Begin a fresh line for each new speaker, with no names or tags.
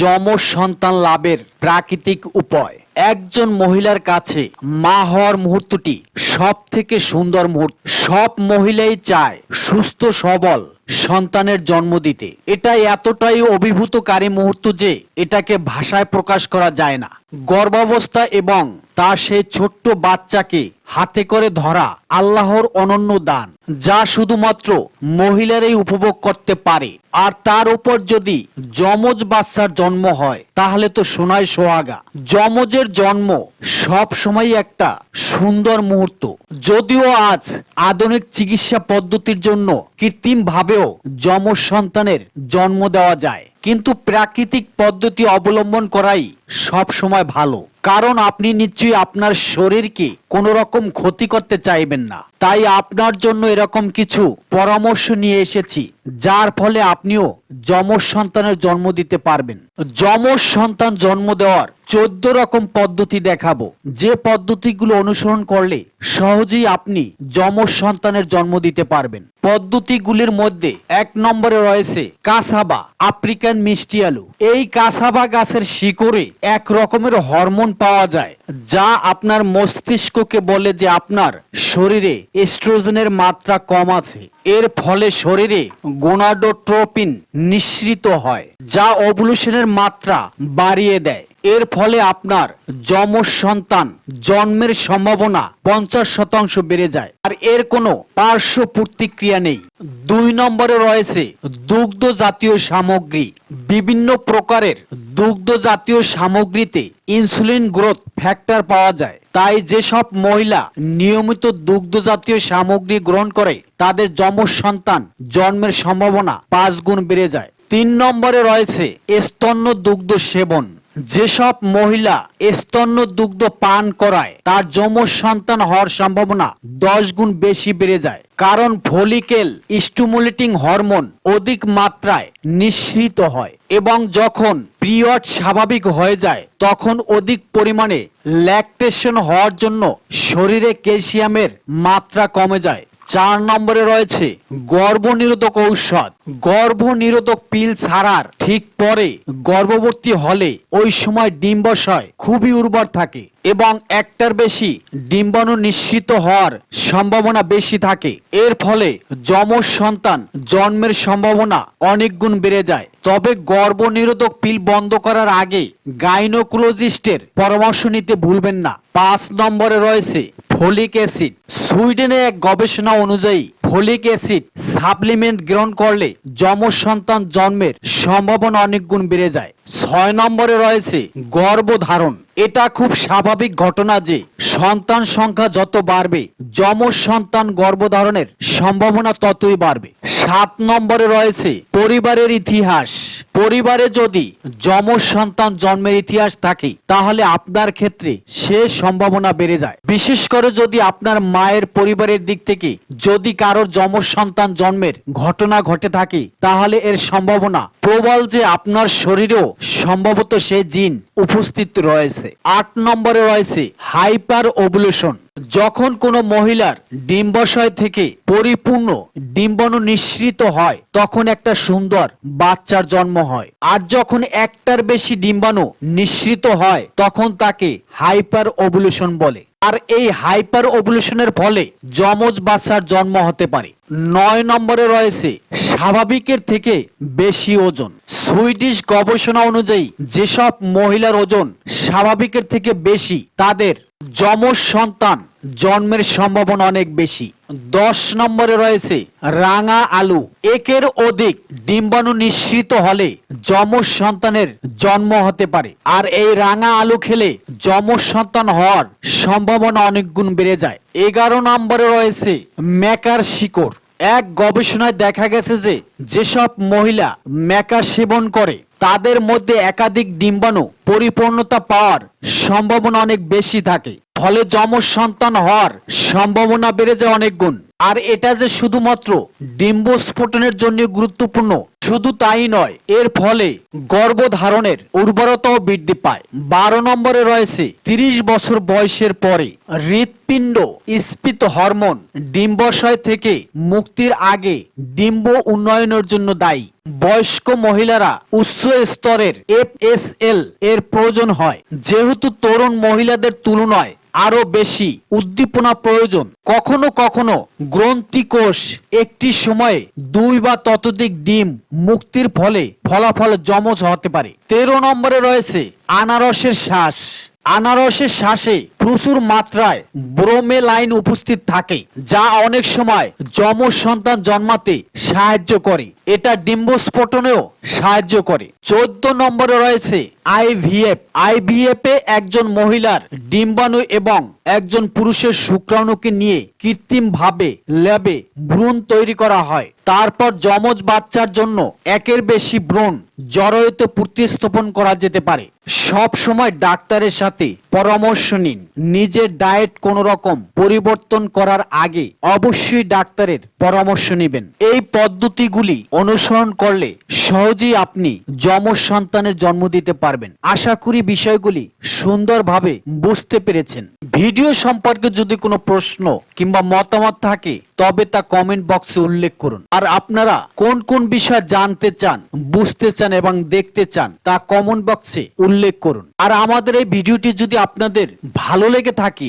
যমজ সন্তান লাভের প্রাকৃতিক উপায়। একজন মহিলার কাছে মা হওয়ার মুহূর্তটি সব থেকে সুন্দর মুহূর্ত। সব মহিলাই চায় সুস্থ, সবল সন্তানের জন্ম দিতে। এটা এতটাই অভিভূতকারী মুহূর্ত যে এটাকে ভাষায় প্রকাশ করা যায় না। গর্ভাবস্থা এবং তার সেই ছোট্ট বাচ্চাকে হাতে করে ধরা আল্লাহর অনন্য দান, যা শুধুমাত্র মহিলারাই উপভোগ করতে পারে। আর তার উপর যদি যমজ বাচ্চার জন্ম হয়, তাহলে তো সোনায় সোহাগা। যমজের জন্ম সব সময় একটা সুন্দর মুহূর্ত। যদিও আজ আধুনিক চিকিৎসা পদ্ধতির জন্য কৃত্রিম ভাবেও যমজ সন্তানের জন্ম দেওয়া যায়, কিন্তু প্রাকৃতিক পদ্ধতি অবলম্বন করাই সব সময় ভালো। কারণ আপনি নিশ্চয়ই আপনার শরীরকে কোনো রকম ক্ষতি করতে চাইবেন না। তাই আপনার জন্য এরকম কিছু পরামর্শ নিয়ে এসেছি, যার ফলে আপনিও যমজ সন্তানের জন্ম দিতে পারবেন। যমজ সন্তান জন্ম দেওয়ার চোদ্দ রকম পদ্ধতি দেখাবো। যে পদ্ধতিগুলো অনুসরণ করলে সহজেই আপনি যমজ সন্তানের জন্ম দিতে পারবেন। পদ্ধতিগুলির মধ্যে এক নম্বরে রয়েছে কাসাবা, আফ্রিকান মিষ্টি আলু। এই কাসাবা গাছের শিকড়ে এক রকমের হরমোন পাওয়া যায়, যা আপনার মস্তিষ্ককে বলে যে আপনার শরীরে এস্ট্রোজেনের মাত্রা কম আছে। এর ফলে শরীরে গোনাডোট্রোপিন নিঃসৃত হয়, যা ওভুলেশনের মাত্রা বাড়িয়ে দেয়। এর ফলে আপনার যমজ সন্তান জন্মের সম্ভাবনা পঞ্চাশ শতাংশ বেড়ে যায়। আর এর কোনো পার্শ্ব প্রতিক্রিয়া নেই। দুই নম্বরে রয়েছে দুগ্ধ জাতীয় সামগ্রী। বিভিন্ন প্রকারের দুগ্ধ জাতীয় সামগ্রীতে ইনসুলিন গ্রোথ ফ্যাক্টর পাওয়া যায়। তাই যেসব মহিলা নিয়মিত দুগ্ধ জাতীয় সামগ্রী গ্রহণ করে, তাদের যমজ সন্তান জন্মের সম্ভাবনা পাঁচ গুণ বেড়ে যায়। তিন নম্বরে রয়েছে স্তন্য দুগ্ধ সেবন। যেসব মহিলা স্তন্য দুগ্ধ পান করায়, তার যমজ সন্তান হওয়ার সম্ভাবনা দশ গুণ বেশি বেড়ে যায়। কারণ ফলিকেল স্টিমুলেটিং হরমোন অধিক মাত্রায় নিঃসৃত হয় এবং যখন পিরিয়ড স্বাভাবিক হয়ে যায়, তখন অধিক পরিমাণে ল্যাকটেশন হওয়ার জন্য শরীরে ক্যালসিয়ামের মাত্রা কমে যায়। চার নম্বরে রয়েছে গর্ভনিরোধক ঔষধ। গর্ভনিরোধক পিল ছাড়ার ঠিক পরে গর্ভবতী হলে ওই সময় ডিম্বাশয় খুবই উর্বর থাকে এবং একটার বেশি ডিম্বাণু নিশ্চিত হওয়ার সম্ভাবনা বেশি থাকে। এর ফলে যমজ সন্তান জন্মের সম্ভাবনা অনেক গুণ বেড়ে যায়। তবে গর্ভনিরোধক পিল বন্ধ করার আগে গাইনোকোলজিস্টের পরামর্শ নিতে ভুলবেন না। পাঁচ নম্বরে রয়েছে ফলিক অ্যাসিড। সুইডেনে এক গবেষণা অনুযায়ী, ফলিক অ্যাসিড সাপ্লিমেন্ট গ্রহণ করলে যমজ সন্তান জন্মের সম্ভাবনা অনেক গুণ বেড়ে যায়। ছয় নম্বরে রয়েছে গর্ভধারণ। এটা খুব স্বাভাবিক ঘটনা যে সন্তান সংখ্যা যত বাড়বে, যমজ সন্তান গর্ভধারণের সম্ভাবনা ততই বাড়বে। সাত নম্বরে রয়েছে পরিবারের ইতিহাস। পরিবারে যদি যমজ সন্তান জন্মের ইতিহাস থাকে, তাহলে আপনার ক্ষেত্রে সে সম্ভাবনা বেড়ে যায়। বিশেষ করে যদি আপনার মায়ের পরিবারের দিক থেকে যদি কারোর যমজ সন্তান জন্মের ঘটনা ঘটে থাকে, তাহলে এর সম্ভাবনা প্রবল যে আপনার শরীরেও সম্ভবত সে জিন উপস্থিত রয়েছে। আট নম্বরে রয়েছে হাইপার ওভুলেশন। যখন কোনো মহিলার ডিম্বাশয় থেকে পরিপূর্ণ ডিম্বাণু নিঃসৃত হয়, তখন একটা সুন্দর বাচ্চার জন্ম হয়। আর যখন একটার বেশি ডিম্বাণু নিঃসৃত হয়, তখন তাকে হাইপার ওভুলেশন বলে। আর এই হাইপার ওভুলেশনের ফলে যমজ বাচ্চার জন্ম হতে পারে। নয় নম্বরে রয়েছে স্বাভাবিকের থেকে বেশি ওজন। সুইডিশ গবেষণা অনুযায়ী যেসব মহিলার ওজন স্বাভাবিকের থেকে বেশি, তাদের যমজ সন্তান জন্মের সম্ভাবনা অনেক বেশি। দশ নম্বরে রয়েছে রাঙা আলু। একের অধিক ডিম্বাণু নিঃসৃত হলে যমজ সন্তানের জন্ম হতে পারে। আর এই রাঙা আলু খেলে যমজ সন্তান হওয়ার সম্ভাবনা অনেক গুণ বেড়ে যায়। এগারো নম্বরে রয়েছে মেকার শিকড়। এক গবেষণায় দেখা গেছে যে যেসব মহিলা মেকা সেবন করে, তাদের মধ্যে একাধিক ডিম্বাণু পরিপূর্ণতা পাওয়ার সম্ভাবনা অনেক বেশি থাকে। ফলে যমজ সন্তান হওয়ার সম্ভাবনা বেড়ে যায় অনেক গুণ। আর এটা যে শুধুমাত্র ডিম্বস্ফোটনের জন্য গুরুত্বপূর্ণ, শুধু তাই নয়, এর ফলে গর্ভধারণের উর্বরতাও বৃদ্ধি পায়। বারো নম্বরে রয়েছে, তিরিশ বছর বয়সের পরে হৃৎপিণ্ড স্ফীত হরমোন ডিম্বাশয় থেকে মুক্তির আগে ডিম্ব উন্নয়নের জন্য দায়ী। বয়স্ক মহিলারা উচ্চ স্তরের এফএসএল এর প্রয়োজন হয়। যেহেতু তরুণ মহিলাদের তুলনায় আরও বেশি উদ্দীপনা প্রয়োজন। কখনো কখনো গ্রন্থি কোষ একটি সময়ে দুই বা ততোধিক ডিম মুক্তির ফলে ফলাফল জমজ হতে পারে। তেরো নম্বরে রয়েছে আনারসের শ্বাস। আনারসের শ্বাসে প্রচুর মাত্রায় ব্রোমে লাইন উপস্থিত থাকে, যা অনেক সময় যম সন্তান জন্মাতে সাহায্য করে। এটা ডিম্বস্ফোটনেও সাহায্য করে। চোদ্দ নম্বরে রয়েছে আইভিএফ, আইভিএফে একজন মহিলার ডিম্বাণু এবং একজন পুরুষের শুক্রাণুকে নিয়ে কৃত্রিমভাবে ল্যাবে ভ্রূণ তৈরি করা হয়। তারপর যমজ বাচ্চার জন্য একের বেশি ভ্রূণ জরায়ুতে প্রতিস্থাপন করা যেতে পারে। সব সময় ডাক্তারের সাথে পরামর্শ নিন। নিজের ডায়েট কোন রকম পরিবর্তন করার আগে অবশ্যই ডাক্তারের পরামর্শ নেবেন। এই পদ্ধতিগুলি অনুসরণ করলে সহজেই আপনি যমজ সন্তানের জন্ম দিতে পারবেন। আশা করি বিষয়গুলি সুন্দরভাবে বুঝতে পেরেছেন। ভিডিও সম্পর্কে যদি কোনো প্রশ্ন কিংবা মতামত থাকে তবে তা কমেন্ট বক্সে উল্লেখ করুন। আর আপনারা কোন কোন বিষয় জানতে চান, বুঝতে চান এবং দেখতে চান, তা কমেন্ট বক্সে উল্লেখ করুন। আর আমাদের এই ভিডিওটি যদি আপনাদের ভালো লেগে থাকে